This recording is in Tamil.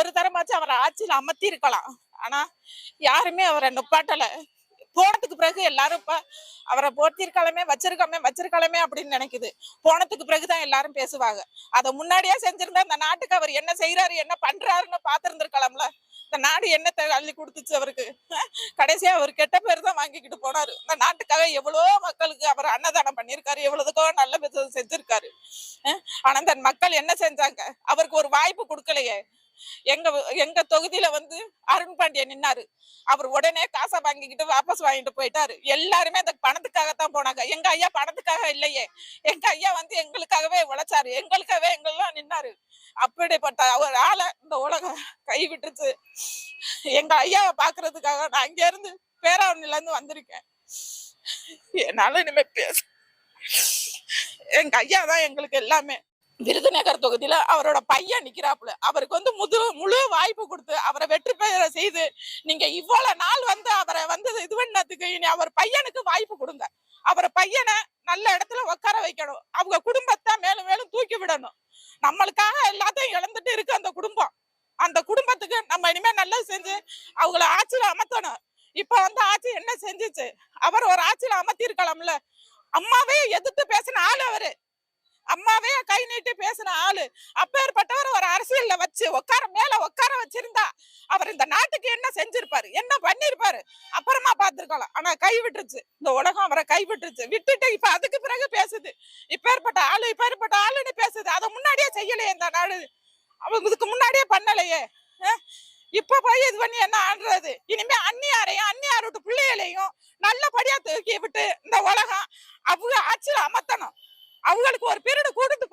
ஒரு தரமாச்சும் அவரை ஆட்சியில அமர்த்தி இருக்கலாம் ஆனா யாருமே அவரை நுப்பாட்டல. போனதுக்கு பிறகு எல்லாரும் இப்ப அவரை போட்டிருக்கலாமே வச்சிருக்காமே வச்சிருக்கலாமே அப்படின்னு நினைக்குது. போனதுக்கு பிறகுதான் எல்லாரும் பேசுவாங்க. அதை முன்னாடியே செஞ்சிருந்தா இந்த நாட்டுக்கு அவர் என்ன செய்யறாரு என்ன பண்றாருன்னு பாத்திருந்திருக்கலாம்ல இந்த நாடு என்னத்தை அள்ளி கொடுத்துச்சு அவருக்கு? கடைசியா அவர் கெட்ட பேர் தான் வாங்கிக்கிட்டு போனாரு. இந்த நாட்டுக்காக எவ்வளோ மக்களுக்கு அவர் அன்னதானம் பண்ணியிருக்காரு எவ்வளவுக்கோ நல்ல செஞ்சிருக்காரு. ஆனா இந்த மக்கள் என்ன செஞ்சாங்க? அவருக்கு ஒரு வாய்ப்பு கொடுக்கலையே. எங்க எங்க தொகுதியில வந்து அருண் பாண்டியன் நின்னாரு. அவர் உடனே காசை வாங்கிக்கிட்டு வாபஸ் வாங்கிட்டு போயிட்டாரு. எல்லாருமே அந்த பணத்துக்காகத்தான் போனாங்க. எங்க ஐயா பணத்துக்காக இல்லையே. எங்க ஐயா வந்து எங்களுக்காகவே உழைச்சாரு. எங்களுக்காகவே எங்கெல்லாம் நின்னாரு. அப்படிப்பட்ட ஒரு ஆளை இந்த உலகம் கைவிட்டுச்சு. எங்க ஐயாவை பாக்குறதுக்காக நான் அங்க இருந்து பேராவணில இருந்து வந்திருக்கேன். என்னால இனிமே பேச எங்க ஐயா தான் எங்களுக்கு எல்லாமே. விருதுநகர் தொகுதியில அவரோட பையன் நிக்கிறாப்புல. அவருக்கு வந்து முது முழு வாய்ப்பு கொடுத்து அவரை வெற்றி பெற செய்து நீங்க இவ்வளவு நாள் வந்து அவரை வந்து இது பண்ணதுக்கு இனி அவர் பையனுக்கு வாய்ப்பு கொடுங்க. அவர் பையனை நல்ல இடத்துல உட்கார வைக்கணும். அவங்க குடும்பத்தை மேலும் மேலும் தூக்கி விடணும். நம்மளுக்காக எல்லாத்தையும் இழந்துட்டு இருக்கு அந்த குடும்பம். அந்த குடும்பத்துக்கு நம்ம இனிமே நல்லது செஞ்சு அவங்கள ஆட்சியில் அமர்த்தணும். இப்ப வந்து ஆட்சி என்ன செஞ்சுச்சு? அவர் ஒரு ஆட்சியில அமர்த்தி இருக்கலாம்ல அம்மாவே எதிர்த்து பேசின ஆள் அவரு. அம்மாவே கை நீட்டி பேசின ஆளு. அப்பேற்பட்டவர் ஒரு அரசியல்ல வச்சு உட்கார மேல உட்கார வச்சிருந்தா அவர் இந்த நாட்டுக்கு என்ன செஞ்சிருப்பாரு என்ன பண்ணிருப்பாரு அப்புறமா பார்த்திருக்கலாம். ஆனா கை விட்டுருச்சு. இந்த உலகம் அவரை கை விட்டுருச்சு. விட்டுட்டு இப்ப அதுக்கு பிறகு பேசுது. இப்பேற்பட்ட ஆளு இப்பேற்பட்ட ஆளுன்னு பேசுது. அதை முன்னாடியே செய்யலையே இந்த நாடு. அவங்க இதுக்கு முன்னாடியே பண்ணலையே. இப்ப போய் இது பண்ணி என்ன ஆடுறது இனிமே அந்நியாரையும் அந்நியார் விட்டு பிள்ளைகளையும் நல்லபடியா தூக்கி விட்டு இந்த உலகம் அவங்க அவங்களுக்கு ஒரு பீரியட் கொடுத்து